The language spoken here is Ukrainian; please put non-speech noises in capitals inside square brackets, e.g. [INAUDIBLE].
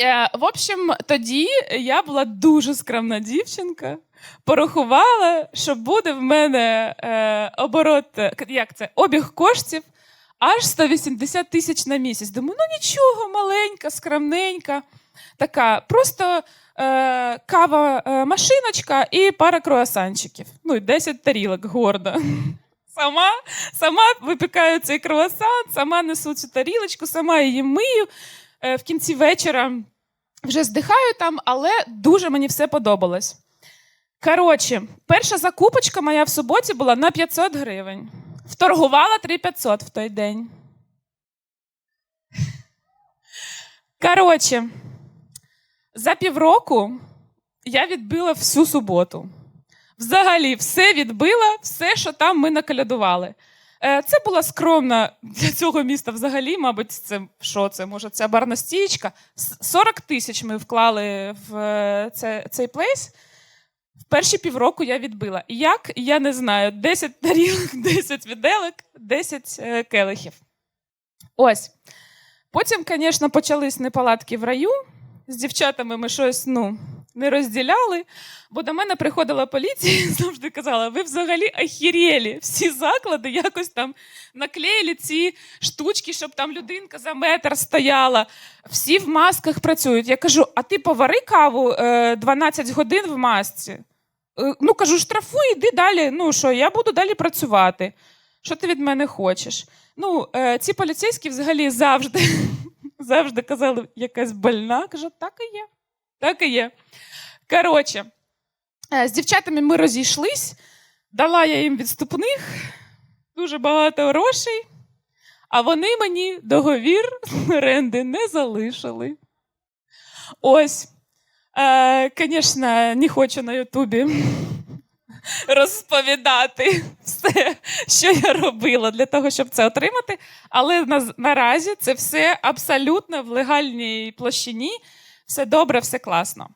Е, в общем, тоді я була дуже скромна дівчинка. Порахувала, що буде в мене е, оборот, е, як це, обіг коштів аж 180 тисяч на місяць. Думаю, ну нічого, маленька, скромненька, така, просто е, кава, е, машиночка і пара круасанчиків. Ну і 10 тарілок гордо. [LAUGHS] Сама, сама випікаю цей круасан, сама несу цю тарілочку, сама її мию. Е, в кінці вечора вже здихаю там, але дуже мені все подобалось. Коротше, перша закупочка моя в суботі була на 500 гривень. Вторгувала 3500 в той день. Коротше, за півроку я відбила всю суботу. Взагалі, все відбила, все, що там ми накалядували. Е, Це була скромна для цього міста взагалі, мабуть, це що це? Може, це барна стічка. 40 тисяч ми вклали в е, це, цей плейс. В перші півроку я відбила. Як? Я не знаю. 10 тарілок, [LAUGHS] 10 віделок, 10 е, келихів. Ось. Потім, звісно, почались неполадки в раю. З дівчатами ми щось ну, не розділяли, бо до мене приходила поліція і [LAUGHS] завжди казала: ви взагалі ахірєлі. Всі заклади якось там наклеїли ці штучки, щоб там людинка за метр стояла. Всі в масках працюють. Я кажу: а ти повари каву е, 12 годин в масці. Е, Ну, кажу, штрафуй, іди далі. Ну що, я буду далі працювати. Що ти від мене хочеш? Ну, е, ці поліцейські взагалі завжди, [LAUGHS] завжди казали, якась больна. Кажу, так і є. Так і є. Коротше, е, з дівчатами ми розійшлись, дала я їм відступних, дуже багато грошей, а вони мені договір оренди не залишили. Ось. Звісно, не хочу на Ютубі розповідати все, що я робила для того, щоб це отримати. Але на, наразі це все абсолютно в легальній площині. Все добре, все класно.